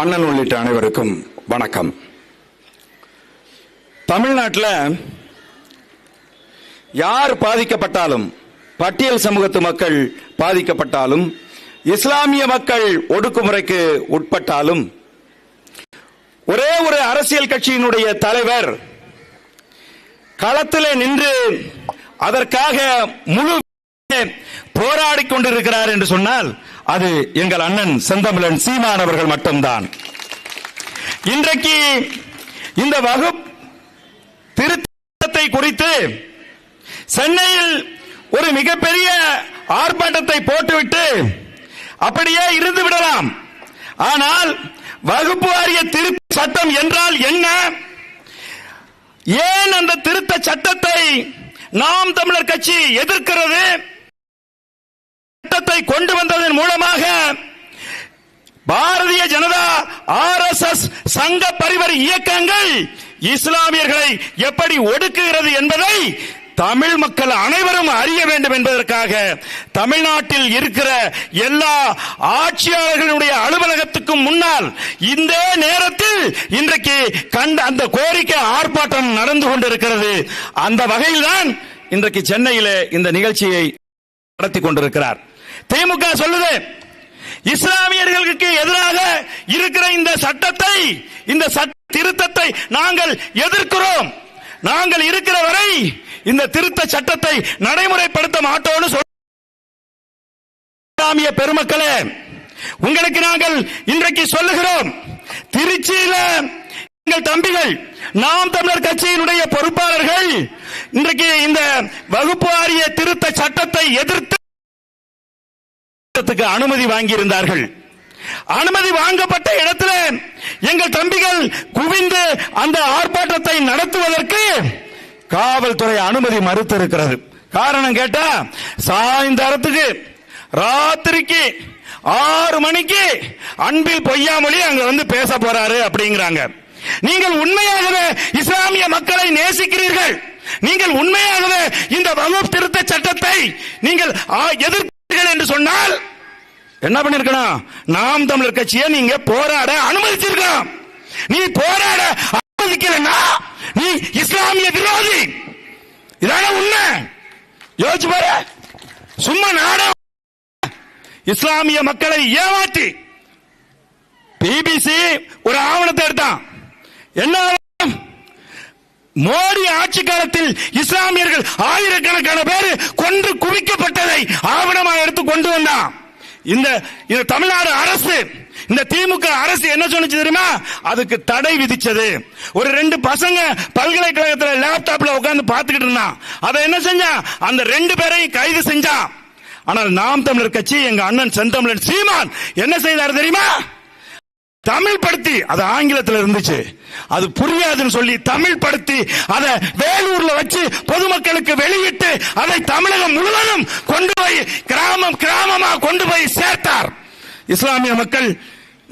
அண்ணன் உள்ளிட்ட அனைவருக்கும் வணக்கம். தமிழ்நாட்டில் யார் பாதிக்கப்பட்டாலும் பட்டியல் சமூகத்து மக்கள் பாதிக்கப்பட்டாலும் இஸ்லாமிய மக்கள் ஒடுக்குமுறைக்கு உட்பட்டாலும் ஒரே ஒரு அரசியல் கட்சியினுடைய தலைவர் களத்தில் நின்று அதற்காக முழு போராடி கொண்டிருக்கிறார் என்று சொன்னால் அது எங்கள் அண்ணன் செந்தமிழன் சீமான் அவர்கள் மட்டும்தான். இன்றைக்கு இந்த வகுப்பு திருத்தத்தை குறித்து சென்னையில் ஒரு மிகப்பெரிய ஆர்ப்பாட்டத்தை போட்டுவிட்டு அப்படியே இருந்து விடலாம். ஆனால் வகுப்பு வாரிய திருத்த சட்டம் என்றால் என்ன? ஏன் அந்த திருத்த சட்டத்தை நாம் தமிழர் கட்சி எதிர்க்கிறது? திட்டத்தை கொண்டு வந்ததன் மூலமாக Bharatiya Janata R S S Sangh Parivar இயக்கங்கள் இஸ்லாமியர்களை எப்படி ஒடுக்குகிறது என்பதை தமிழ் மக்கள் அனைவரும் அறிய வேண்டும் என்பதற்காக தமிழ்நாட்டில் இருக்கிற எல்லா ஆட்சியாளர்களுடைய அலுவலகத்துக்கும் முன்னால் இந்த நேரத்தில் இன்றைக்கு கண்ட அந்த கோரிக்கை ஆர்ப்பாட்டம் நடந்து கொண்டிருக்கிறது. அந்த வகையில்தான் இன்றைக்கு சென்னையிலே இந்த நிகழ்ச்சியை நடத்தி கொண்டிருக்கிறார். திமுக சொல்லுது இஸ்லாமியர்களுக்கு எதிராக இருக்கிற இந்த சட்டத்தை இந்த சட்ட திருத்தத்தை நாங்கள் எதிர்க்கிறோம். நாங்கள் இருக்கிற வரை இந்த திருத்த சட்டத்தை நடைமுறைப்படுத்த மாட்டோம்னு சொல் இஸ்லாமிய பெருமக்களே உங்களுக்கு நாங்கள் இன்றைக்கு சொல்லுகிறோம் திருச்சியில எங்கள் தம்பிகள் நாம் தமிழர் கட்சியினுடைய பொறுப்பாளர்கள் இன்றைக்கு இந்த வகுப்பு வாரிய திருத்த சட்டத்தை எதிர்த்து கூட்டத்துக்கு அனுமதி வாங்கியிருந்தார்கள். அனுமதி வாங்கப்பட்ட இடத்துல எங்கள் தம்பிகள் குவிந்து அந்த ஆர்ப்பாட்டத்தை நடத்துவதற்கு காவல்துறை அனுமதி மறுத்திருக்கிறது. காரணம் கேட்டா சாயந்தரத்துக்கு ராத்திரிக்கு ஆறு மணிக்கு அன்பில் பொய்யாமொழி அங்க வந்து பேச போறாரு அப்படிங்கிறாங்க. நீங்கள் உண்மையாகவே இஸ்லாமிய மக்களை நேசிக்கிறீர்கள். நீங்கள் உண்மையாகவே இந்த வகுப்பு திருத்த சட்டத்தை நீங்கள் எதிர்ப்பு என்று சொன்னால் என்ன பண்ணிருக்கணும் நாம் தமிழர் கட்சியை நீங்க போராட அனுமதிச்சிருக்கணும். நீ போராட அனுமதிக்கலன்னா நீ இஸ்லாமிய விரோதி. இதான உண்மை. யோசிச்சு பாரு. சும்மா நாட இஸ்லாமிய மக்களை ஏமாற்றி. பிபிசி ஒரு ஆவணத்தை எடுத்தான். என்ன மோடி ஆட்சி காலத்தில் இஸ்லாமியர்கள் ஆயிரக்கணக்கான பேர் கொன்று குவிக்கப்பட்டதை ஆவணமாக எடுத்து கொண்டு வந்தான் இந்த இந்த தமிழ்நாடு அரசு இந்த திமுக அரசு என்ன சொன்னுச்சு தெரியுமா? அதுக்கு தடை விதிச்சது. ஒரு ரெண்டு பசங்க பல்கலைக்கழகத்துல லேப்டாப்ல உட்காந்து பார்த்துக்கிட்டு இருந்தான். அதை என்ன செஞ்சான் அந்த ரெண்டு பேரையும் கைது செஞ்சான் ஆனால் நாம் தமிழர் கட்சி எங்க அண்ணன் செந்தமிழன் சீமான் என்ன செய்தார் தெரியுமா? தமிழ் படுத்தி அது ஆங்கிலத்தில் இருந்துச்சு. அது புரியாதுன்னு சொல்லி தமிழ் படுத்தி அதை வேலூர்ல வச்சு பொதுமக்களுக்கு வெளியிட்டு அதை தமிழகம் முழுவதும் கொண்டு போய் கிராமம் கிராமமா கொண்டு போய் சேர்த்தார். இஸ்லாமிய மக்கள்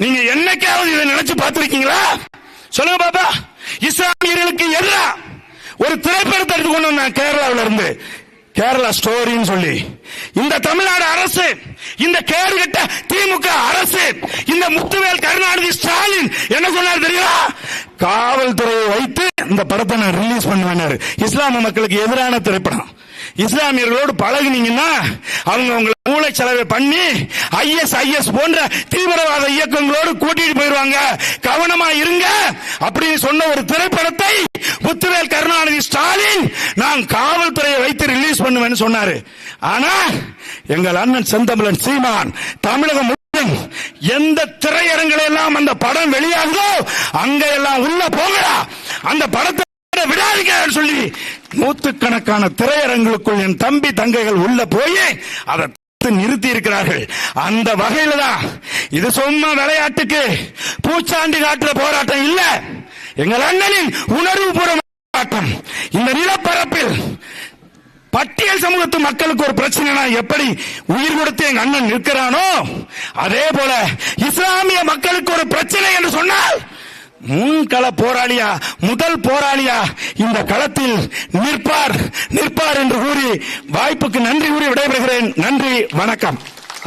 நீங்க என்னைக்காவது இதை நினைச்சு பார்த்திருக்கீங்களா? சொல்லுங்க பாப்பா. இஸ்லாமியர்களுக்கு எதிரா ஒரு திரைப்படத்தை எடுத்து கொண்டு வந்தாங்க கேரளாவில இருந்து. கேரளா ஸ்டோரின்னு சொல்லி. இந்த தமிழ்நாடு அரசு இந்த கேடுகட்ட இந்த முத்துவேல் கருணாநிதி ஸ்டாலின். என்ன சொன்னார் தெரியுமா? காவல்துறையை வைத்து இந்த படத்தை நான் ரிலீஸ் பண்ணுவேன் இஸ்லாம மக்களுக்கு எதிரான திரைப்படம். இஸ்லாமியர்களோடு பழகுனீங்கன்னா அவங்க உங்களை மூளை செலவை பண்ணி ஐஎஸ் ஐஎஸ் போன்ற தீவிரவாத இயக்கங்களோடு கூட்டிட்டு போயிருவாங்க கவனமா இருங்க. அப்படின்னு சொன்ன ஒரு திரைப்படத்தை முத்துவேல் கருணாநிதி ஸ்டாலின் நான் காவல்துறையை வைத்து ரிலீஸ் பண்ணுவேன்னு சொன்னாரு. ஆனா எங்கள் அண்ணன் செந்தமிழன் சீமான் தமிழகம் எந்த திரையரங்கில் எல்லாம் அந்த படம் வெளியாகுதோ அங்க எல்லாம் உள்ள போகலாம் அந்த படத்தை விடாதீங்க சொல்லி நூத்துக்கணக்கான திரையரங்குகளுக்குள் என் தம்பி தங்கைகள் உள்ள போய் அதை நிறுத்தி இருக்கிறார்கள் அந்த வகையில தான் இது சும்மா விளையாட்டுக்கு பூச்சாண்டி காட்டுற போராட்டம் இல்ல. எங்கள் அண்ணனின் உணர்வுபூர்வ போராட்டம். இந்த நிலப்பரப்பில் பட்டியல் சமூகத்து மக்களுக்கு ஒரு பிரச்சனைனா எப்படி உயிர் கொடுத்து எங்க அண்ணன் நிற்கிறானோ? அதே போல இஸ்லாமிய மக்களுக்கு ஒரு பிரச்சனை என்று சொன்னால் முன்கள போராளியா முதல் போராளியா இந்த களத்தில் நிற்பார் நிற்பார் என்று கூறி வாய்ப்புக்கு நன்றி கூறி விடைபெறுகிறேன். நன்றி வணக்கம்.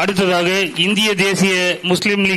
அடுத்ததாக இந்திய தேசிய முஸ்லிம் லீக்